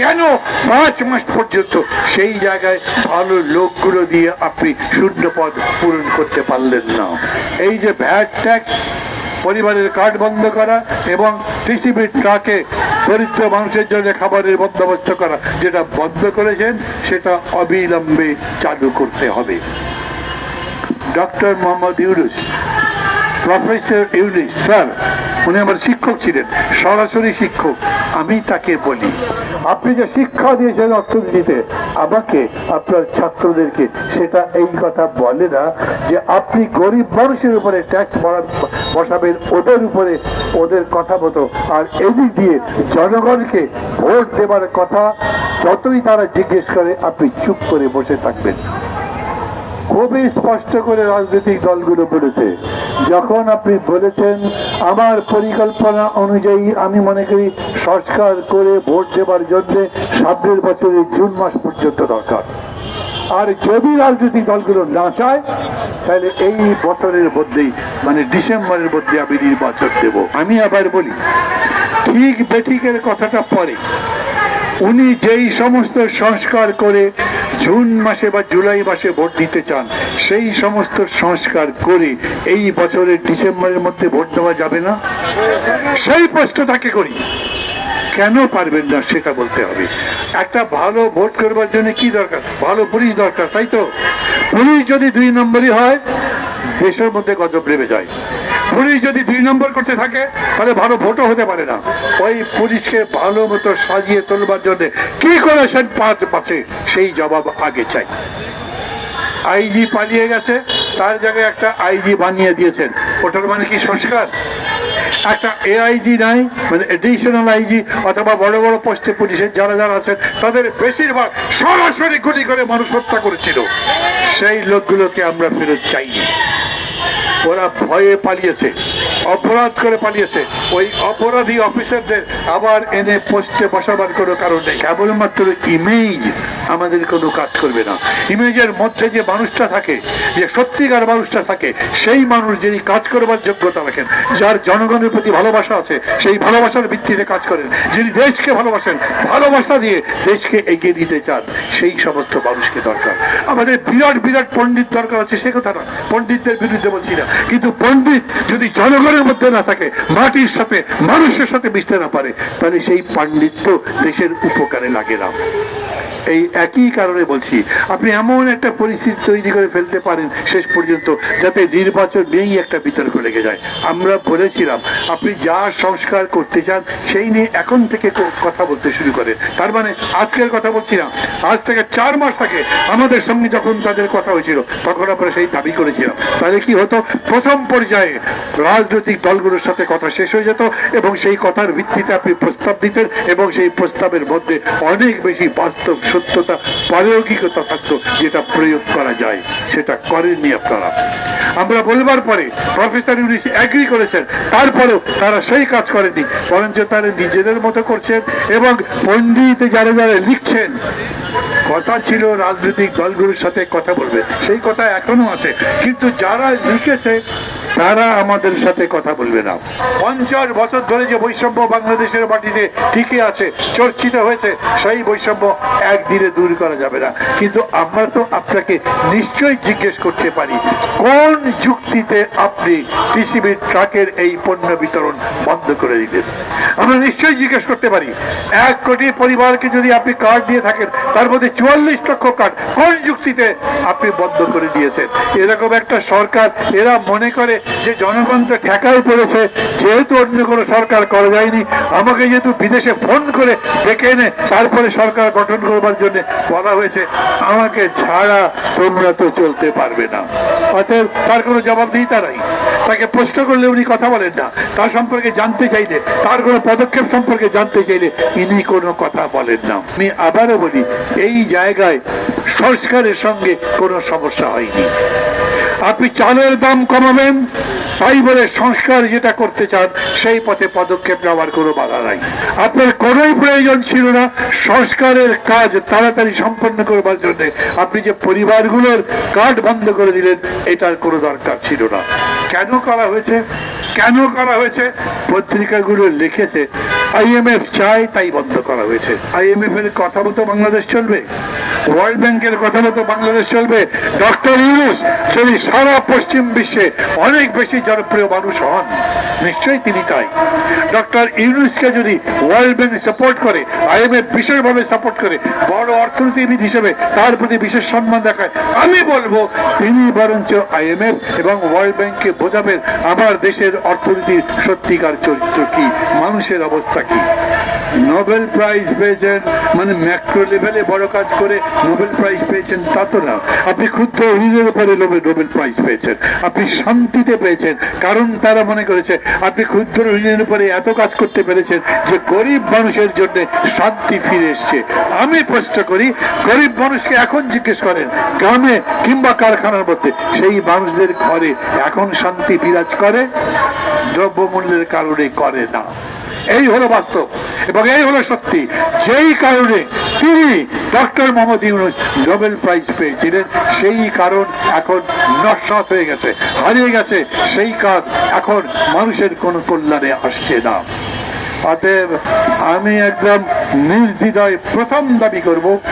কেন পাঁচ মাস পর্যন্ত? সেই জায়গায় ভালো লোকগুলো দিয়ে আপনি শূন্য পদ পূরণ করতে পারলেন না। এই যে ভ্যাট ট্যাক্স, পরিবারের কার্ড বন্ধ করা এবং টিসিবির ট্রাকে দরিদ্র মানুষের জন্য খাবারের বন্দোবস্ত করা, যেটা বন্ধ করেছেন, সেটা অবিলম্বে চালু করতে হবে। Doctor Mohammad Yunus, professor Yunis, sir, উনি আমার শিক্ষক ছিলেন, সরাসরি শিক্ষক, আমি তাকে বলি আপনি যে শিক্ষা দিয়েছেন অর্থনীতিতে, আমাকে আপনার ছাত্রদেরকে সেটা এই কথা বলে না যে আপনি গরিব মানুষের উপরে ট্যাক্স বসাবেন, ওদের উপরে ওদের কথা মতো। আর এদিক দিয়ে জনগণকে ভোট দেবার কথা যতই তারা জিজ্ঞেস করে, আপনি চুপ করে বসে থাকবেন। খুবই স্পষ্ট করে রাজনৈতিক দলগুলো বলেছে। যখন আপনি বলেছেন, আমার পরিকল্পনা অনুযায়ী আমি মনে করি সংস্কার করে ভোট দেবার জন্য সামনের বছরের জুন মাস পর্যন্ত দরকার। আর যদি রাজনৈতিক দলগুলো না চায়, তাহলে এই বছরের মধ্যেই মানে ডিসেম্বরের মধ্যে আমি নির্বাচন দেব। আমি আবার বলি, ঠিক বেঠিকের কথাটা পরে। উনি যেই সমস্ত সংস্কার করে জুন মাসে বা জুলাই মাসে ভোট দিতে চান, সেই সমস্ত সংস্কার করে এই বছরের ডিসেম্বরের মধ্যে ভোট দেওয়া যাবে না? সেই প্রশ্ন তাকে করি। কেন পারবেন না সেটা বলতে হবে। একটা ভালো ভোট করবার জন্য কি দরকার? ভালো পুলিশ দরকার, তাই তো? পুলিশ যদি দুই নম্বরই হয়, দেশের মধ্যে গজব নেমে যায়। পুলিশ যদি দুই নম্বর করতে থাকে, তাহলে ভালো ভোটও হতে পারে না। ওই পুলিশকে ভালো মতো সাজিয়ে তোলবার জন্য কি করেছেন পাঁচ পাশে সেই জবাব আগে চাই। আইজি পালিয়ে গেছে, তার জায়গায় একটা আইজি বানিয়ে দিয়েছেন। ওটার মানে কি সংস্কার? একটা এআইজি নাই মানে এডিশনাল আইজি, অথবা বড় বড় পোস্টে পুলিশের যারা যারা আছেন, তাদের বেশিরভাগ সরাসরি গুলি করে মানুষ হত্যা করেছিল। সেই লোকগুলোকে আমরা ফেরত চাইনি। ওরা ভয়ে পালিয়েছে। অপরাধ করে পালিয়েছে। ওই অপরাধী অফিসারদের আবার এনে পোস্টে বসাবার কোনো কারণ নেই। কেবলমাত্র ইমেজ আমাদের কোনো কাজ করবে না। ইমেজের মধ্যে যে মানুষটা থাকে, যে সত্যিকার মানুষটা থাকে, সেই মানুষ যিনি কাজ করবার যোগ্যতা রাখেন, যার জনগণের প্রতি ভালোবাসা আছে, সেই ভালোবাসার ভিত্তিতে কাজ করেন। যিনি দেশকে ভালোবাসেন, ভালোবাসা দিয়ে দেশকে এগিয়ে দিতে চান, সেই সমস্ত মানুষকে দরকার। আমাদের বিরাট বিরাট পণ্ডিত দরকার আছে, সে কথা না পণ্ডিতদের বিরুদ্ধে বলছি না। কিন্তু পণ্ডিত যদি জনগণের মধ্যে না থাকে, মাটির সাথে মানুষের সাথে মিশতে না পারে। তাহলে সেই পাণ্ডিত্য দেশের উপকারে লাগে না। এই একই কারণে বলছি, আপনি এমন একটা পরিস্থিতি তৈরি করে ফেলতে পারেন শেষ পর্যন্ত, যাতে নির্বাচন নিয়েই একটা বিতর্ক লেগে যায়। আমরা বলেছিলাম, আপনি যা সংস্কার করতে চান, সেই নিয়ে এখন থেকে কথা বলতে শুরু করে তার মানে আজকের কথা বলছি না। আজ থেকে চার মাস আগে আমাদের সঙ্গে যখন তাদের কথা হয়েছিল, তখন আমরা সেই দাবি করেছিলাম। তাহলে কি হতো? প্রথম পর্যায়ে রাজনৈতিক দলগুলোর সাথে কথা শেষ হয়ে যেত, এবং সেই কথার ভিত্তিতে আপনি প্রস্তাব দিতেন, এবং সেই প্রস্তাবের মধ্যে অনেক বেশি বাস্তব সত্যতা প্রায়োগিকতা থাকতো, যেটা প্রয়োগ করা যায়, সেটা করেননি আপনারা। আমরা বলবার পরে প্রফেসর ইউনিস অ্যাগ্রি করেছেন, তারপরেও তারা সেই কাজ করেনি বরঞ্চ তারা নিজেদের মতো করছেন এবং পণ্ডিত যারা যারা লিখছেন, কথা ছিল রাজনৈতিক দলগুলোর সাথে কথা বলবে, সেই কথা এখনও আছে। কিন্তু যারা লিখেছে তারা আমাদের সাথে কথা বলবে না। পঞ্চাশ বছর ধরে যে বৈষম্য বাংলাদেশের মাটিতে টিকে আছে, চর্চিত হয়েছে, সেই বৈষম্য একদিনে দূর করা যাবে না। কিন্তু আমরা তো আপনাকে নিশ্চয়ই জিজ্ঞেস করতে পারি, কোন যুক্তিতে আপনি টিসিবির ট্রাকের এই পণ্য বিতরণ বন্ধ করে দিলেন? আমরা নিশ্চয়ই জিজ্ঞেস করতে পারি, এক কোটি পরিবারকে যদি আপনি কার্ড দিয়ে থাকেন, তার মধ্যে চুয়াল্লিশ লক্ষ কার্ড, কোন যুক্তিতে আপনি বন্ধ করে দিয়েছেন? এরকম একটা সরকার, এরা মনে করে যে জনগণ তো ঠেকায় পড়েছে, যেহেতু অন্য কোনো সরকার করা যায়নি, আমাকে যেহেতু বিদেশে ফোন করে ডেকে এনে তারপরে সরকার গঠন করবার জন্য বলা হয়েছে, আমাকে ছাড়া তোমরা তো চলতে পারবে না। অতএব তার কোনো জবাবদিহিতা নাই। তাকে প্রশ্ন করলে উনি কথা বলেন না। তার সম্পর্কে জানতে চাইলে, তার কোনো পদক্ষেপ সম্পর্কে জানতে চাইলে ইনি কোনো কথা বলেন না। আমি আবারও বলি, এই জায়গায় সংস্কারের সঙ্গে কোনো সমস্যা হয়নি। আপনি চালের দাম কমাবেন তাই বলে সংস্কার যেটা করতে চান, সেই পথে পদক্ষেপ নেওয়ার কোনো বাধা নাই। আপনার কোনোই প্রয়োজন ছিল না, সংস্কারের কাজ তাড়াতাড়ি সম্পন্ন করবার জন্য। আপনি যে পরিবারগুলোর কার্ড বন্ধ করে দিলেন, এটার কোনো দরকার ছিল না। কেন করা হয়েছে? কেন করা হয়েছে? পত্রিকাগুলো লিখেছে আইএমএফ চাই তাই বন্ধ করা হয়েছে। আইএমএফ এর কথা মতো বাংলাদেশ চলবে। ওয়ার্ল্ড ব্যাংকের কথা মতো বাংলাদেশ চলবে। ডক্টর ইউনুস যদি সারা পশ্চিম বিশ্বে অনেক বেশি জনপ্রিয় মানুষ হন, নিশ্চয়ই তিনি তাই। ডক্টর ইউনুসকে যদি ওয়ার্ল্ড ব্যাংক সাপোর্ট করে, আইএমএফ বিশেষভাবে সাপোর্ট করে, বড় অর্থনীতিবিদ হিসেবে তার প্রতি বিশেষ সম্মান দেখায়, আমি বলব তিনি বরঞ্চ আইএমএফ এবং ওয়ার্ল্ড ব্যাংককে বোঝাবেন, আমার দেশের অর্থনীতির সত্যিকার চরিত্র কি, মানুষের অবস্থা কি নোবেল প্রাইজ পেয়েছেন মানে ম্যাক্রো লেভেলে বড় কাজ করে নোবেল প্রাইজ পেয়েছেন তা তো না। আপনি ক্ষুদ্র ঋণের উপরে নোবেল প্রাইজ পেয়েছেন। আপনি শান্তিতে পেয়েছেন, কারণ তারা মনে করেছে, আপনি ক্ষুদ্র ঋণের উপরে এত কাজ করতে পেরেছেন যে গরিব মানুষের জন্য শান্তি ফিরে এসছে। আমি প্রশ্ন করি, গরিব মানুষকে এখন জিজ্ঞেস করেন, গ্রামে কিংবা কারখানার মধ্যে, সেই মানুষদের ঘরে এখন শান্তি বিরাজ করে? দ্রব্যমূল্যের কারণে করে না। এই হলো বাস্তব এবং এই হলো সত্যি। যেই কারণে তিনি doctor Mohammad Yunus Nobel prize পেয়েছিলেন, সেই কারণ এখন নস্বাত হয়ে গেছে, হারিয়ে গেছে, সেই কাজ এখন মানুষের কোনো কল্যাণে আসছে না। অতএব আমি একদম নির্দ্বিধায় প্রথম দাবি করব